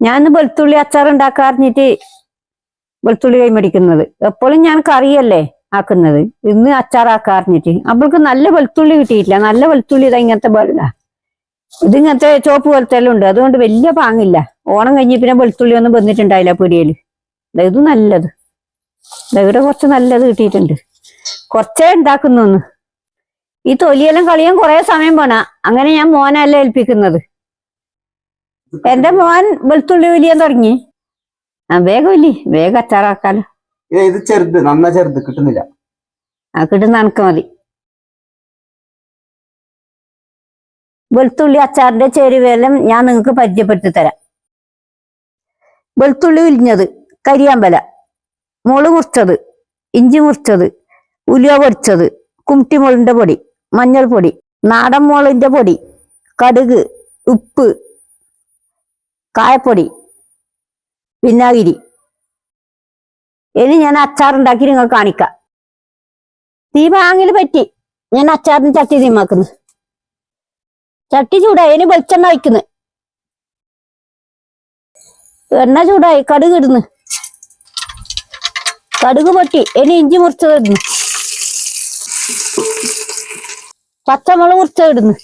ഞാൻ വെളുത്തുള്ളി അച്ചാർ ഉണ്ടാക്കാറിഞ്ഞിട്ട് വെളുത്തുള്ളി കൈമടിക്കുന്നത്. എപ്പോഴും ഞാൻ കറിയല്ലേ ആക്കുന്നത്. ഇന്ന് അച്ചാറാക്കാറിഞ്ഞിട്ട് അപ്പോൾക്ക് നല്ല വെളുത്തുള്ളി കിട്ടിയിട്ടില്ല. നല്ല വെളുത്തുള്ളി ഇതാ ഇങ്ങനത്തെ പോലെ ഇത് ഇങ്ങനത്തെ ചോപ്പ് പോലത്തെ ഉണ്ട്. അതുകൊണ്ട് വലിയ പാങ്ങില്ല. ഓണം കഴിഞ്ഞ് പിന്നെ വെളുത്തുള്ളി ഒന്നും വന്നിട്ടുണ്ടായില്ല പൊടിയൽ ദാ ഇത് നല്ലത്. ഇവിടെ കുറച്ച് നല്ലത് കിട്ടിയിട്ടുണ്ട്. കുറച്ചേ ഉണ്ടാക്കുന്നു ഈ തൊലിയെല്ലാം കളിയാൻ കുറെ സമയം പോണ. അങ്ങനെ ഞാൻ മോനല്ല ഏൽപ്പിക്കുന്നത്. എന്റെ മോൻ വെളുത്തുള്ളി വലിയാൻ തുടങ്ങി. ആ വേഗം ഇല്ലേ വേഗം അച്ചാറാക്കാലോ. ഇത് ചെറുത് നന്ന ചെറുത് കിട്ടുന്നില്ല. ആ കിട്ടുന്ന അനക്ക് മതി. വെളുത്തുള്ളി അച്ചാറിന്റെ ചേരുവയെല്ലാം ഞാൻ നിങ്ങൾക്ക് പരിചയപ്പെടുത്തി തരാം. വെളുത്തുള്ളി ഉലിഞ്ഞത് കരിയാമ്പല മുൾ മുറിച്ചത് ഇഞ്ചി മുറിച്ചത് ഉലുവ പൊടിച്ചത് കുമ്ട്ടിമുളിന്റെ പൊടി മഞ്ഞൾപ്പൊടി നാടൻ മുളിന്റെ പൊടി കടുക് ഉപ്പ് കായപ്പൊടി വിന്നാഗിരി ഇനി ഞാൻ അച്ചാറുണ്ടാക്കി നിങ്ങൾക്ക് കാണിക്കാം. തീ വാങ്ങൽ പറ്റി. ഞാൻ അച്ചാറിന് ചട്ടി തീമാക്കുന്നു ചട്ടി ചൂടായി. ഇനി വെളിച്ചെണ്ണ വയ്ക്കുന്നു എണ്ണ ചൂടായി. കടുക് ഇടുന്നു. കടുക് പൊട്ടി. ഇനി ഇഞ്ചി മുറിച്ചത് ഇടുന്നു. പച്ചമുളക് മുറിച്ചത് ഇടുന്നു.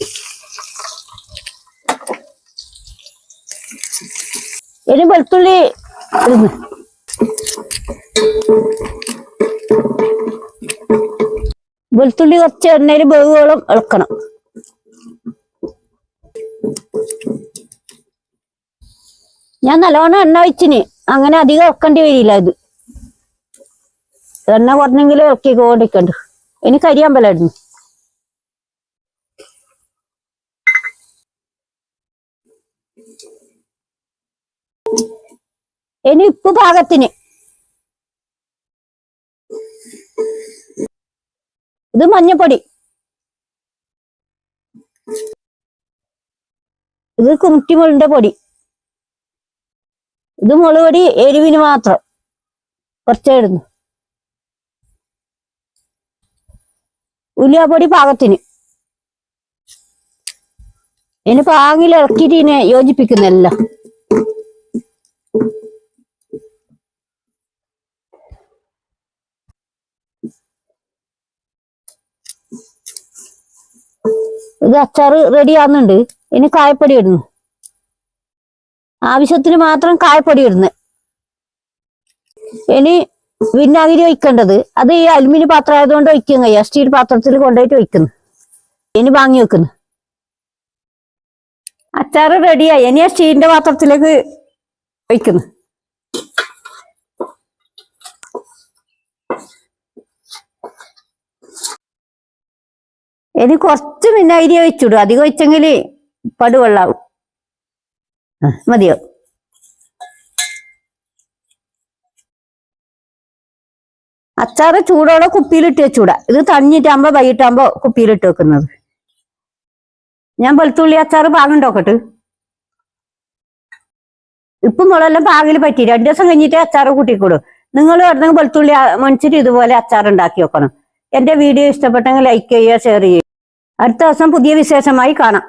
ഇനി വെളുത്തുള്ളി വെളുത്തുള്ളി കുറച്ച് എണ്ണയിൽ ബഹുവോളം ഇളക്കണം. ഞാൻ നല്ലോണം എണ്ണ വെച്ചിന് അങ്ങനെ അധികം ഇളക്കേണ്ടി വരില്ല ഇത്. എണ്ണ കുറഞ്ഞെങ്കിലും ഇളക്കി കൊണ്ടിരിക്കണ്ട് ഇനി കരിയാമ്പലായിരുന്നു ഇനി ഉപ്പ് പാകത്തിന്. ഇത് മഞ്ഞപ്പൊടി. ഇത് കുമിട്ടിമുളിന്റെ പൊടി. ഇത് മുളക് പൊടി എരിവിന് മാത്രം. കുറച്ചേ ഇടുന്നു. ഉലുവപ്പൊടി പാകത്തിന്. ഇനി പാകിൽ ഇറക്കിയിട്ട് ഇതിനെ യോജിപ്പിക്കുന്നല്ല ഇത് അച്ചാർ റെഡി ആവുന്നുണ്ട്. ഇനി കായപ്പൊടി ഇടുന്നു. ആവശ്യത്തിന് മാത്രം കായപ്പൊടി ഇടുന്നു. ഇനി വിനാഗിരി ഒഴിക്കേണ്ടത്. അത് ഈ അലുമിനിയം പാത്രം ആയതുകൊണ്ട് ഒഴിക്കും കഴിയാ. സ്റ്റീൽ പാത്രത്തിൽ കൊണ്ടുപോയിട്ട് ഒഴിക്കുന്നു. ഇനി വാങ്ങി വെക്കുന്നു. അച്ചാർ റെഡിയായി ഇനി ആ സ്റ്റീലിന്റെ പാത്രത്തിലേക്ക് ഒഴിക്കുന്നു. ഇനി കുറച്ച് വിനാഗിരി വെച്ചിടും. അധികം വെച്ചെങ്കിൽ പടുവെള്ളാവും മതിയോ? അച്ചാറ് ചൂടോടെ കുപ്പിയിലിട്ട് വെച്ചൂടാ. ഇത് തണിഞ്ഞിട്ടാകുമ്പോ വൈകിട്ടാകുമ്പോ കുപ്പിയിലിട്ട് വെക്കുന്നത്. ഞാൻ വെളുത്തുള്ളി അച്ചാറ് പാകം നോക്കട്ട് ഇപ്പം മുളെല്ലാം പാകിൽ പറ്റി രണ്ടു ദിവസം കഴിഞ്ഞിട്ട് അച്ചാറ് കൂട്ടിക്കൂടും. നിങ്ങൾ വരുന്നെങ്കിൽ വെളുത്തുള്ളി മണിച്ചിട്ട് ഇതുപോലെ അച്ചാർ ഉണ്ടാക്കി വെക്കണം. എന്റെ വീഡിയോ ഇഷ്ടപ്പെട്ടെങ്കിൽ ലൈക്ക് ചെയ്യുക ഷെയർ ചെയ്യുക. അടുത്ത ദിവസം പുതിയ വിശേഷമായി കാണാം.